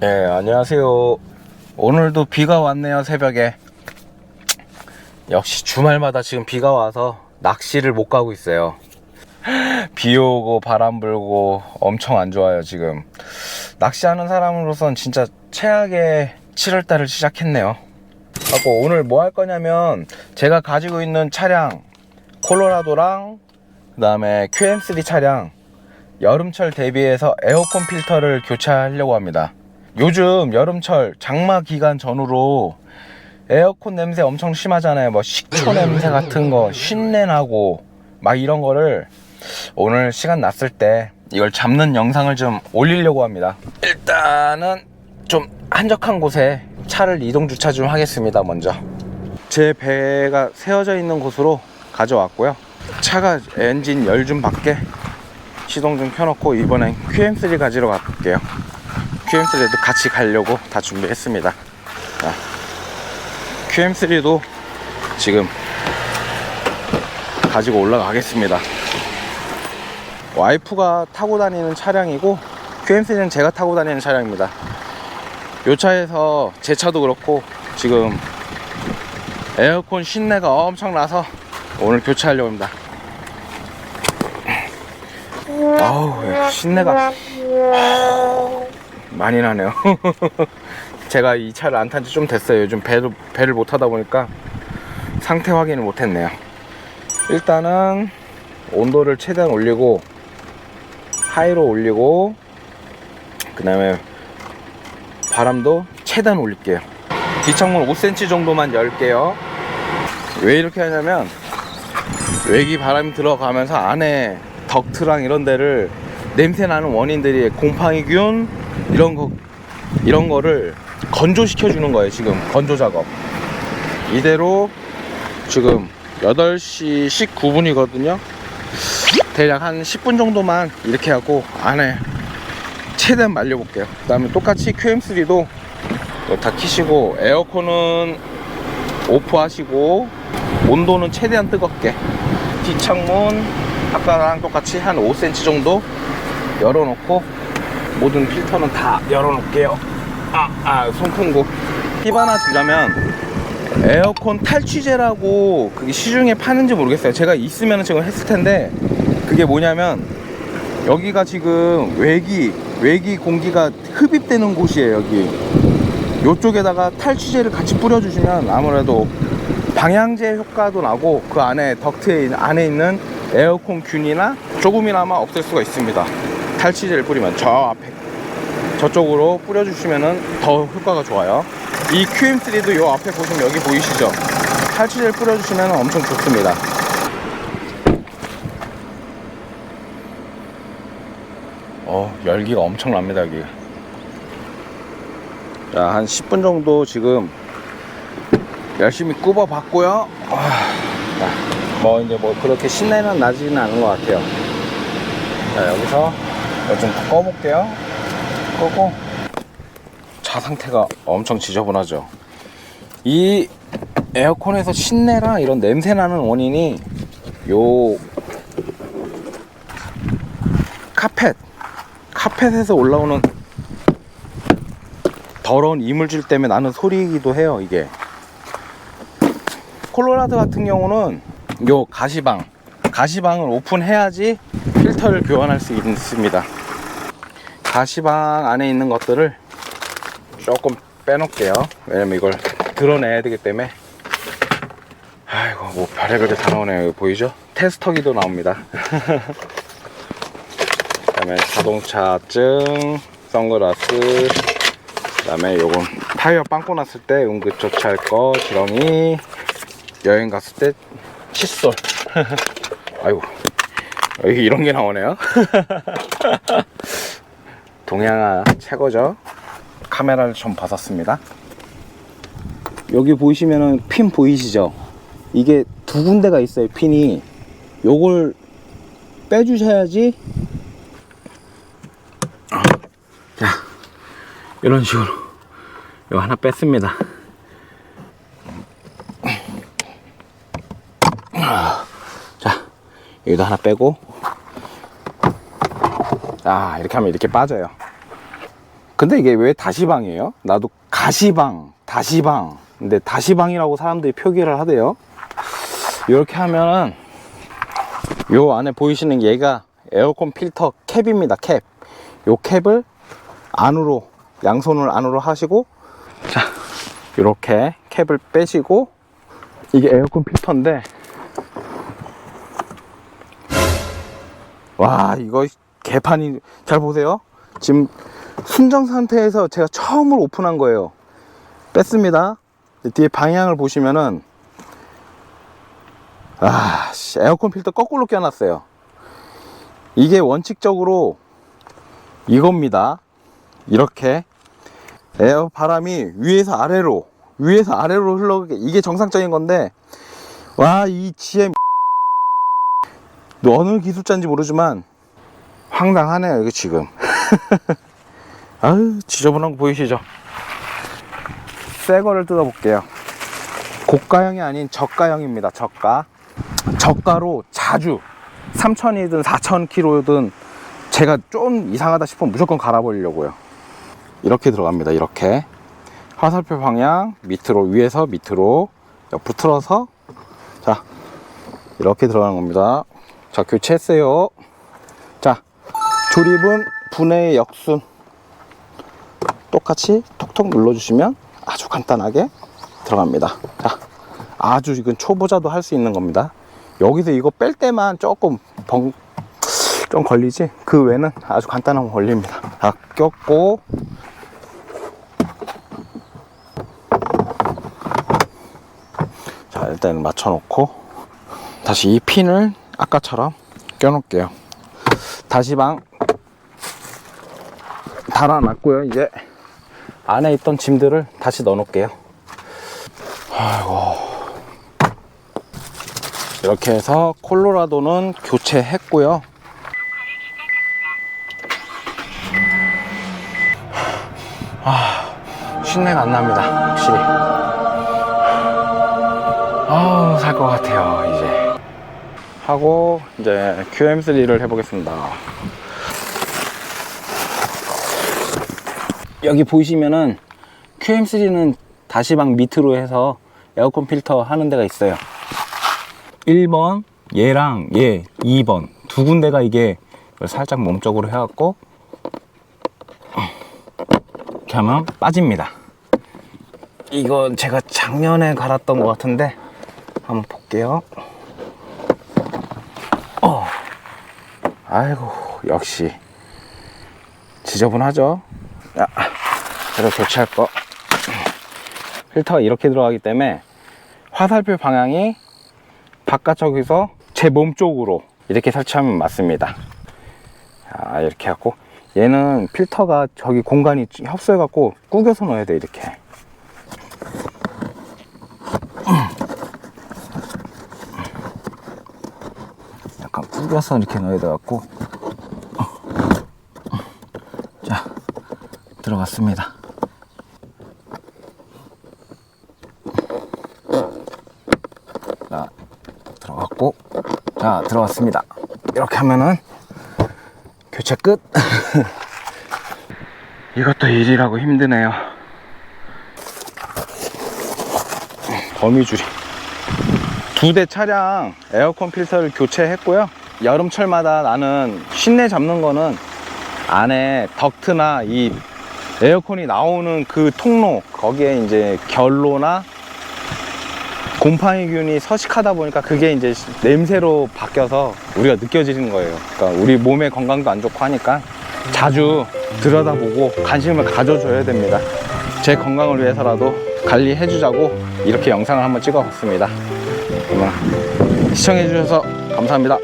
네, 안녕하세요. 오늘도 비가 왔네요, 새벽에. 역시 주말마다 지금 비가 와서 낚시를 못 가고 있어요. 비 오고 바람 불고 엄청 안 좋아요, 지금. 낚시하는 사람으로선 진짜 최악의 7월달을 시작했네요. 하고 오늘 뭐 할 거냐면 제가 가지고 있는 차량 콜로라도랑 그 다음에 QM3 차량 여름철 대비해서 에어컨 필터를 교체하려고 합니다. 요즘 여름철 장마 기간 전후로 에어컨 냄새 엄청 심하잖아요. 뭐 식초 냄새 같은 거, 쉰내 나고 막 이런 거를 오늘 시간 났을 때 이걸 잡는 영상을 좀 올리려고 합니다. 일단은 좀 한적한 곳에 차를 이동 주차 좀 하겠습니다. 먼저 제 배가 세워져 있는 곳으로 가져왔고요. 차가 엔진 열 좀 받게 시동 좀 켜놓고 이번엔 QM3 가지러 갈게요. QM3도 같이 가려고 다 준비했습니다. 자, QM3도 지금 가지고 올라가겠습니다. 와이프가 타고 다니는 차량이고 QM3는 제가 타고 다니는 차량입니다. 요 차에서 제 차도 그렇고 지금 에어컨 신내가 엄청 나서 오늘 교체하려고 합니다. 아우 예, 신내가 많이 나네요. 제가 이 차를 안 탄 지 좀 됐어요. 요즘 배를 배를 못 타다 보니까 상태 확인을 못 했네요. 일단은 온도를 최대한 올리고 하이로 올리고 그 다음에 바람도 최대한 올릴게요. 뒷창문 5cm 정도만 열게요. 왜 이렇게 하냐면 외기 바람이 들어가면서 안에 덕트랑 이런 데를 냄새 나는 원인들이 곰팡이균 이런 거 이런 거를 건조시켜 주는 거예요 지금. 건조 작업. 이대로 지금 8시 19분이거든요. 대략 한 10분 정도만 이렇게 하고 안에 최대한 말려 볼게요. 그 다음에 똑같이 QM3도 다 키시고 에어컨은 오프 하시고 온도는 최대한 뜨겁게. 뒷창문 아까랑 똑같이 한 5cm 정도 열어놓고 모든 필터는 다 열어놓을게요 아, 아, 거. 팁 하나 주자면 에어컨 탈취제라고 그게 시중에 파는지 모르겠어요 제가 있으면 지금 했을 텐데 그게 뭐냐면 여기가 지금 외기 외기 공기가 흡입되는 곳이에요 여기 요쪽에다가 탈취제를 같이 뿌려주시면 아무래도 방향제 효과도 나고 그 안에 있는- 안에 있는 에어컨 균이나 조금이나마 없앨 수가 있습니다. 탈취제를 뿌리면 저 앞에 저쪽으로 뿌려주시면 더 효과가 좋아요. 이 QM3도 요 앞에 보시면 여기 보이시죠? 탈취제를 뿌려주시면 엄청 좋습니다. 어 열기가 엄청납니다 여기. 자, 한 10분 정도 지금 열심히 굽어 봤고요. 아, 자, 뭐 이제 뭐 그렇게 신내는 나지는 않은 것 같아요. 자, 여기서 좀 꺼볼게요. 끄고 차 상태가 엄청 지저분하죠. 이 에어컨에서 신내랑 이런 냄새 나는 원인이 요 카펫 카펫에서 올라오는 더러운 이물질 때문에 나는 소리이기도 해요 이게 콜로라도 같은 경우는 요 가시방 가시방을 오픈해야지 필터를 교환할 수 있습니다. 가시방 안에 있는 것들을 조금 빼놓을게요. 왜냐면 이걸 드러내야 되기 때문에. 아이고 뭐 별의별 게 다 나오네요. 보이죠? 테스터기도 나옵니다. 그 다음에 자동차증 선글라스 그 다음에 요건 타이어 빵꾸 났을 때 응급 조치할 거 지렁이 여행 갔을 때 칫솔 아이고. 여기 이런 게 나오네요? 동양화 최고죠? 카메라를 좀 받았습니다. 여기 보시면은 핀 보이시죠? 이게 두 군데가 있어요 핀이. 요걸 빼주셔야지. 자 이런 식으로 이거 하나 뺐습니다 여기도 하나 빼고 아 이렇게 하면 이렇게 빠져요 근데 이게 왜 다시방이에요? 나도 가시방, 다시방. 근데 다시방이라고 사람들이 표기를 하대요. 이렇게 하면은 요 안에 보이시는 얘가 에어컨 필터 캡입니다. 캡. 요 캡을 안으로 양손을 안으로 하시고 자 이렇게 캡을 빼시고 이게 에어컨 필터인데 와 이거 개판이 잘 보세요. 지금 순정 상태에서 제가 처음으로 오픈한 거예요. 뺐습니다. 뒤에 방향을 보시면은 아 씨, 에어컨 필터 거꾸로 껴놨어요. 이게 원칙적으로 이겁니다. 이렇게 에어 바람이 위에서 아래로 위에서 아래로 흘러가게 이게 정상적인 건데 와 이 GM 어느 기술자인지 모르지만 황당하네요 이거 지금. 아유 지저분한 거 보이시죠? 새 거를 뜯어 볼게요. 고가형이 아닌 저가형입니다 저가. 저가로 자주 3천이든 4천 킬로든 제가 좀 이상하다 싶으면 무조건 갈아버리려고요. 이렇게 들어갑니다 이렇게. 화살표 방향 밑으로 위에서 밑으로 옆으로 틀어서. 자 이렇게 들어가는 겁니다 자 교체했어요. 자 조립은 분해의 역순. 똑같이 톡톡 눌러주시면 아주 간단하게 들어갑니다. 자 아주 이건 초보자도 할 수 있는 겁니다. 여기서 이거 뺄 때만 조금 벙, 좀 걸리지? 그 외에는 아주 간단한 거 걸립니다. 자 꼈고. 자 일단 맞춰 놓고 다시 이 핀을 아까처럼 껴놓을게요. 다시방 달아놨고요. 이제 안에 있던 짐들을 다시 넣어놓을게요. 아이고. 이렇게 해서 콜로라도는 교체했고요. 아 신내가 안 납니다 확실히. 아우 살 것 같아요 이제 하고 이제 QM3를 해보겠습니다. 여기 보시면은 QM3는 다시방 밑으로 해서 에어컨 필터 하는 데가 있어요. 1번 얘랑 얘 2번. 두 군데가 이게 살짝 몸쪽으로 해갖고 이렇게 하면 빠집니다. 이건 제가 작년에 갈았던 것 같은데 한번 볼게요 아이고 역시. 지저분하죠? 야, 그래도 교체할 거. 필터가 이렇게 들어가기 때문에 화살표 방향이 바깥쪽에서 제 몸 쪽으로 이렇게 설치하면 맞습니다. 자, 이렇게 하고 얘는 필터가 저기 공간이 협소해 갖고 구겨서 넣어야 돼 이렇게 구겨서 이렇게 넣어야 돼 갖고. 자 들어갔습니다. 자 들어갔고. 자 들어갔습니다. 이렇게 하면은 교체 끝. 이것도 일이라고 힘드네요. 거미줄이. 두 대 차량 에어컨 필터를 교체했고요 여름철마다 나는 실내 잡는 거는 안에 덕트나 이 에어컨이 나오는 그 통로 거기에 이제 결로나 곰팡이균이 서식하다 보니까 그게 이제 냄새로 바뀌어서 우리가 느껴지는 거예요. 그러니까 우리 몸의 건강도 안 좋고 하니까 자주 들여다보고 관심을 가져줘야 됩니다. 제 건강을 위해서라도 관리해주자고 이렇게 영상을 한번 찍어봤습니다. 시청해주셔서 감사합니다.